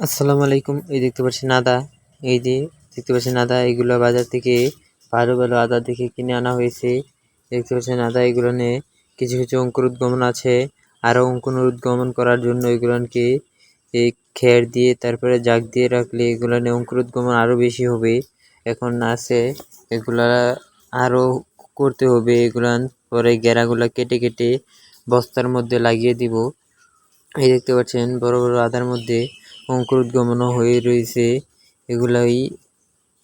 আসসালামু আলাইকুম, এই দেখতে পাচ্ছেন আদা এই যে দেখতে পাচ্ছেন আদা এগুলো বাজার থেকে ভালো ভালো আদা দেখে কিনে আনা হয়েছে। দেখতে পাচ্ছেন আদা এগুলো নিয়ে কিছু কিছু অঙ্কুর উদ্গমন আছে। আরও অঙ্কুর উদ্গমন করার জন্য এগুলোকে এই খের দিয়ে, তারপরে জাগ দিয়ে রাখলে এগুলো নিয়ে অঙ্কুর উদ্গমন আরও বেশি হবে। এখন আছে, এগুলা আরও করতে হবে। এগুলান পরে গেরাগুলা কেটে কেটে বস্তার মধ্যে লাগিয়ে দিব। এই দেখতে পাচ্ছেন বড় বড় আদার মধ্যে অঙ্কুর উদ্গমন হয়ে রয়েছে, এগুলাই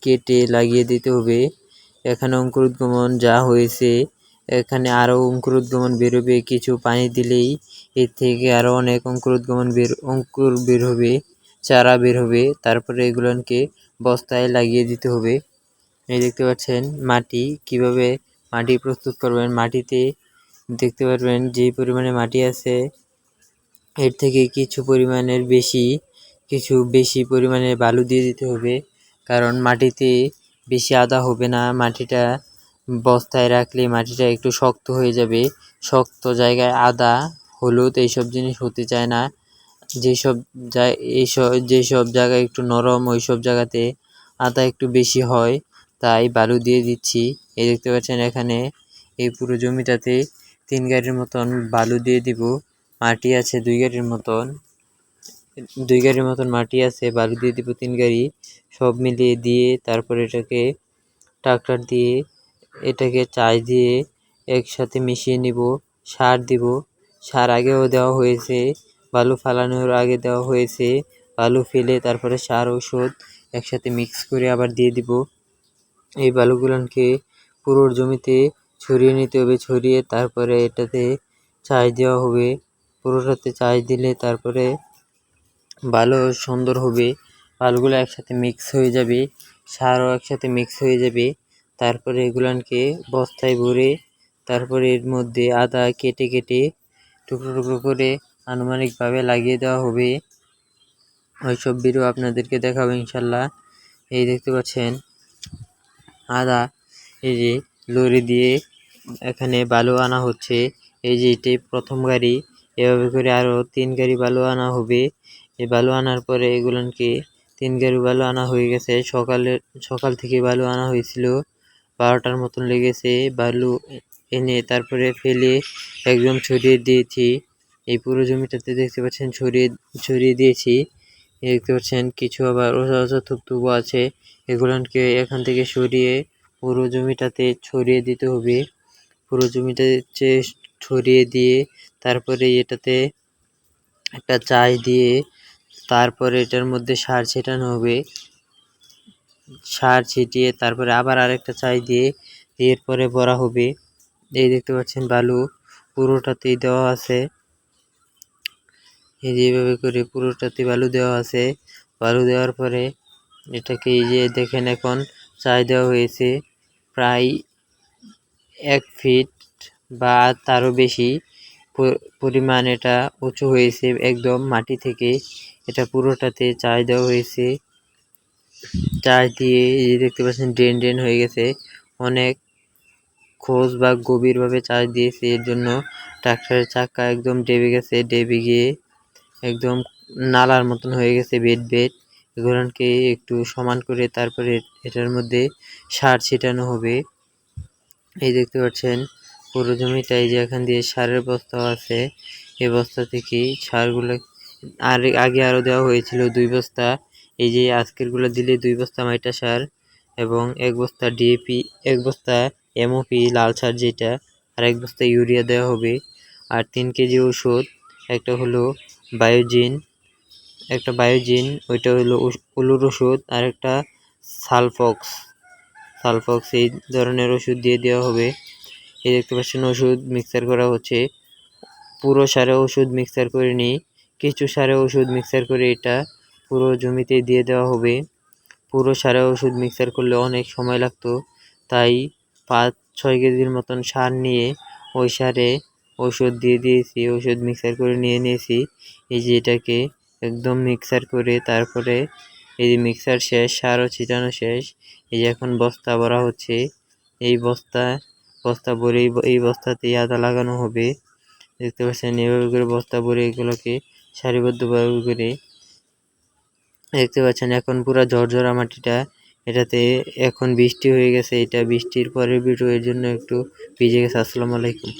কেটে লাগিয়ে দিতে হবে। এখানে অঙ্কুরোদ্গমন যা হয়েছে, এখানে আরও অঙ্কুরোদ্গমন বেরোবে, কিছু পানি দিলেই এর থেকে আরও অনেক অঙ্কুরোদ্গমন বের, অঙ্কুর বের হবে, চারা বের হবে। তারপরে এগুলোকে বস্তায় লাগিয়ে দিতে হবে। এই দেখতে পাচ্ছেন মাটি, কীভাবে মাটি প্রস্তুত করবেন? মাটিতে দেখতে পারবেন যে পরিমাণে মাটি আছে, এর থেকে কিছু পরিমাণের বেশি কিছু বেশি পরিমাণে বালু দিয়ে দিতে হবে, কারণ মাটিতে বেশি আদা হবে না। মাটিটা বস্তায় রাখলে মাটিটা একটু শক্ত হয়ে যাবে। শক্ত জায়গায় আদা, হলুদ এইসব জিনিস হতে চায় না। যেসব এইসব, যেসব জায়গায় একটু নরম ওই সব জায়গাতে আদা একটু বেশি হয়, তাই বালু দিয়ে দিচ্ছি। এই দেখতে পাচ্ছেন এখানে এই পুরো জমিটাতে তিন গাড়ির মতন বালু দিয়ে দিব। মাটি আছে দুই গাড়ির মতন। দুই গাড়ির মতন মাটি আছে, বালু দিয়ে দিব তিন গাড়ি, সব মিলিয়ে দিয়ে তারপর এটাকে ট্রাক্টর দিয়ে, এটাকে চাষ দিয়ে একসাথে মিশিয়ে নিব, সার দিব। সার আগেও দেওয়া হয়েছে, বালু ফালানোর আগে দেওয়া হয়েছে, বালু ফেলে তারপরে সার ওষুধ একসাথে মিক্স করে আবার দিয়ে দিব। এই বালুগুলোকে পুরো জমিতে ছড়িয়ে নিতে হবে, ছড়িয়ে তারপরে এটাতে চাষ দেওয়া হবে। পুরোটাতে চাষ দিলে তারপরে ভালো সুন্দর হবে। পালগুলো একসাথে মিক্স হয়ে যাবে, সারও একসাথে মিক্স হয়ে যাবে। তারপরে এগুলানকে বস্তায় ভরে, তারপরে এর মধ্যে আদা কেটে কেটে টুকরো টুকরো করে আনুমানিকভাবে লাগিয়ে দেওয়া হবে। ওইসব ভিডিও আপনাদেরকে দেখাবো ইনশাল্লাহ এই দেখতে পাচ্ছেন, আদা, এই যে লরি দিয়ে এখানে বালু আনা হচ্ছে। এই যে এটি প্রথম গাড়ি, এভাবে করে আরও তিন গাড়ি বালু আনা হবে। এই বালু আনার পরে এগুলোকে তিন গাড়ি বালু আনা হয়ে গেছে। সকালে, সকাল থেকে বালু আনা হয়েছিল। বারোটার মতন লেগেছে। বালু এনে তারপরে ফেলে একদম ছড়িয়ে দিয়েছি। এই পুরো জমিটাতে দেখতে পাচ্ছেন ছড়িয়ে ছড়িয়ে দিয়েছি। দেখতে পাচ্ছেন কিছু আবার ওষা ওষা থুপথুপো আছে। এগুলোকে এখান থেকে সরিয়ে পুরো জমিটাতে ছড়িয়ে দিতে হবে। পুরো জমিটাতে ছড়িয়ে দিয়ে তারপরে এটাতে একটা চাষ দিয়ে তারপরে এটার মধ্যে সার ছেটানো হবে। সার ছিটিয়ে তারপরে আবার আরেকটা চাই দিয়ে এরপরে ভরা হবে। এই দেখতে পাচ্ছেন বালু, পুরোটাতেই দেওয়া আছে। এই যে এইভাবে করে পুরোটাতে বালু দেওয়া আছে। বালু দেওয়ার পরে এটাকে এই যে দেখেন এখন চাই দেওয়া হয়েছে। প্রায় এক ফিট বা তারও বেশি। পরিমাণ এটা উঁচু হয়েছে একদম মাটি থেকে। এটা পুরোটাতে চাষ দেওয়া হয়েছে। চাষ দিয়ে এই দেখতে পাচ্ছেন ড্রেন ড্রেন হয়ে গেছে। অনেক খোঁজ বা গভীরভাবে চাষ দিয়েছে। এর জন্য ট্রাক্টরের চাকা একদম ডেবে গেছে, ডেবে গিয়ে একদম নালার মতন হয়ে গেছে বেড বেড। এগুলোকে একটু সমান করে তারপরে এটার মধ্যে সার ছিটানো হবে। এই দেখতে পাচ্ছেন পুরো জমিটাই যে এখান দিয়ে সারের বস্তাও আছে, এই বস্তা থেকে সারগুলো আর আগে আরও দেওয়া হয়েছিল দুই বস্তা। এই যে আজকেরগুলো দিলে দুই বস্তা মাইটা সার এবং এক বস্তা ডিএপি এক বস্তা এমওপি লাল সার যেটা, আর এক বস্তা ইউরিয়া দেওয়া হবে। আর তিন কেজি ওষুধ, একটা হলো বায়োজিন, একটা বায়োজিন, ওইটা হলো উলুর ওষুধ, আর একটা সালফক্স। সালফক্স এই ধরনের ওষুধ দিয়ে দেওয়া হবে। এই দেখতে পাচ্ছেন, ওষুধ মিক্সার করা হচ্ছে। পুরো সারে ওষুধ মিক্সার করে নিই। কিছু সারে ওষুধ মিক্সার করে এটা পুরো জমিতে দিয়ে দেওয়া হবে। পুরো সারে ওষুধ মিক্সার করলে অনেক সময় লাগতো। তাই পাঁচ, ছয় কেজির মতন সার নিয়ে ওই সারে ওষুধ দিয়ে দিয়েছি, ওষুধ মিক্সার করে নিয়ে নিয়েছি। এই যে এটাকে একদম মিক্সার করে তারপরে এই যে মিক্সার শেষ, সারও ছিটানো শেষ। এই যে এখন বস্তা ভরা হচ্ছে। এই বস্তা বস্তা ভরে এই বস্তাতে আদা লাগানো হবে। দেখতে পাচ্ছেন, এভাবে করে বস্তা ভরে এগুলোকে সারিবদ্ধভাবে করে দেখতে পাচ্ছেন, এখন পুরা ঝরঝরা মাটিটা। এটাতে এখন বৃষ্টি হয়ে গেছে, এটা বৃষ্টির পরে ভিডিও এর জন্য একটু ভিজে গেছে। আসসালামু আলাইকুম।